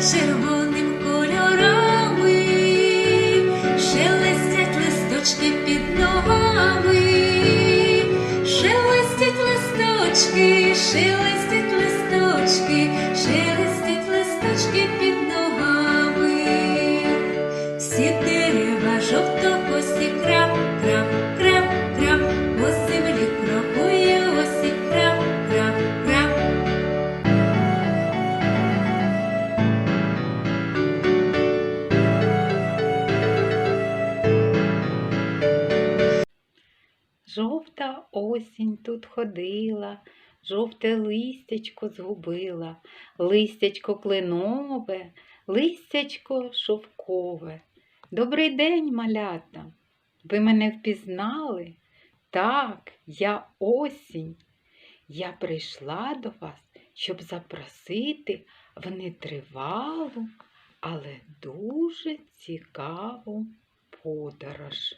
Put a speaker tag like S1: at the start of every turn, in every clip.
S1: червоним кольорами, шелестять листочки під ногами, шелестять листочки, шелестять листочки, шелестять листочки під ногами. Всі дерева крап, крап, крап, крап,
S2: Жовта осінь тут ходила, жовте листячко згубила, листячко кленове, листячко шовкове. Добрий день, малята! Ви мене впізнали? Так, я осінь. Я прийшла до вас, щоб запросити в нетривалу, але дуже цікаву подорож.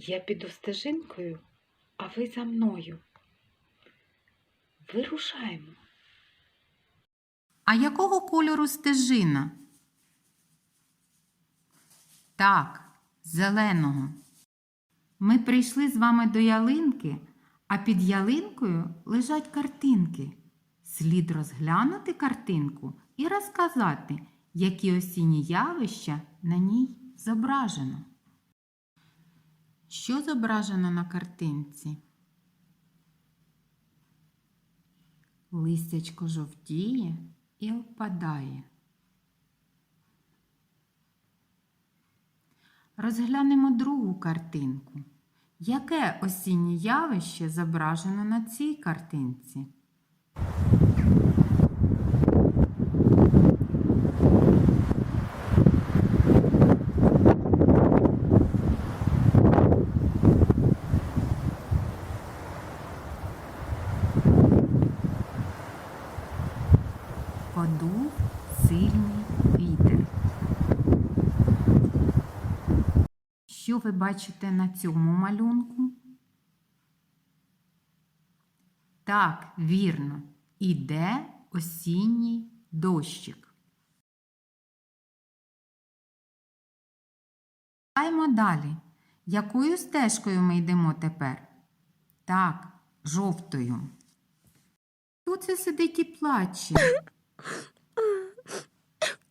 S2: Я піду стежинкою, а ви за мною. Вирушаємо. А якого кольору стежина? Так, зеленого. Ми прийшли з вами до ялинки, а під ялинкою лежать картинки. Слід розглянути картинку і розказати, які осінні явища на ній зображено. Що зображено на картинці? Листячко жовтіє і опадає. Розглянемо другу картинку. Яке осіннє явище зображено на цій картинці? Подув сильний вітер. Що ви бачите на цьому малюнку? Так, вірно, іде осінній дощик. Граємо далі. Якою стежкою ми йдемо тепер? Так, жовтою. Хто це сидить і плаче?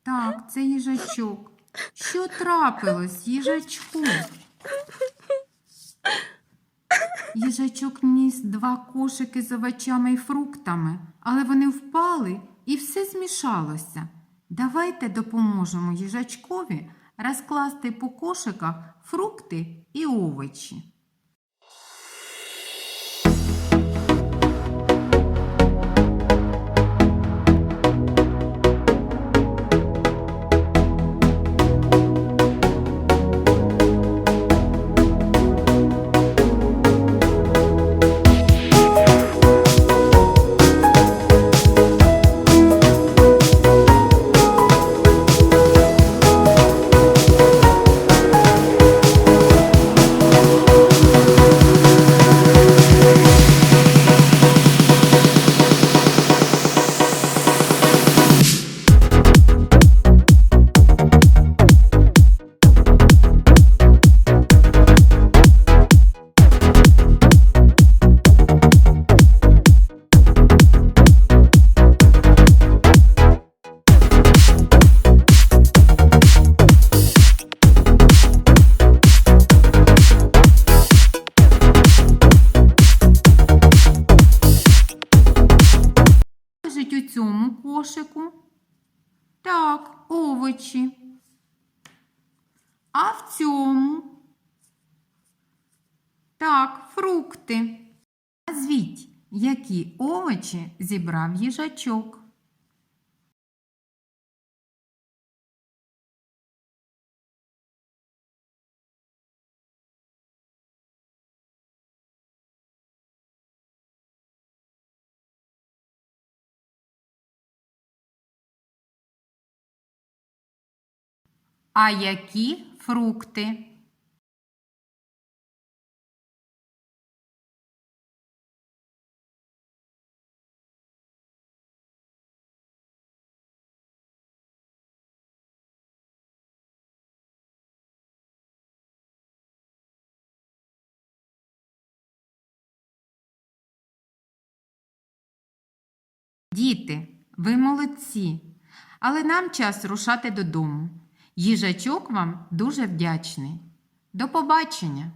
S2: Так, це їжачок. Що трапилось, їжачку? Їжачок ніс два кошики з овочами і фруктами, але вони впали і все змішалося. Давайте допоможемо їжачкові розкласти по кошиках фрукти і овочі. Так, овочі. А в цьому? Так, фрукти. Назвіть, які овочі зібрав їжачок. А які фрукти? Діти, ви молодці, але нам час рушати додому. Їжачок вам дуже вдячний. До побачення!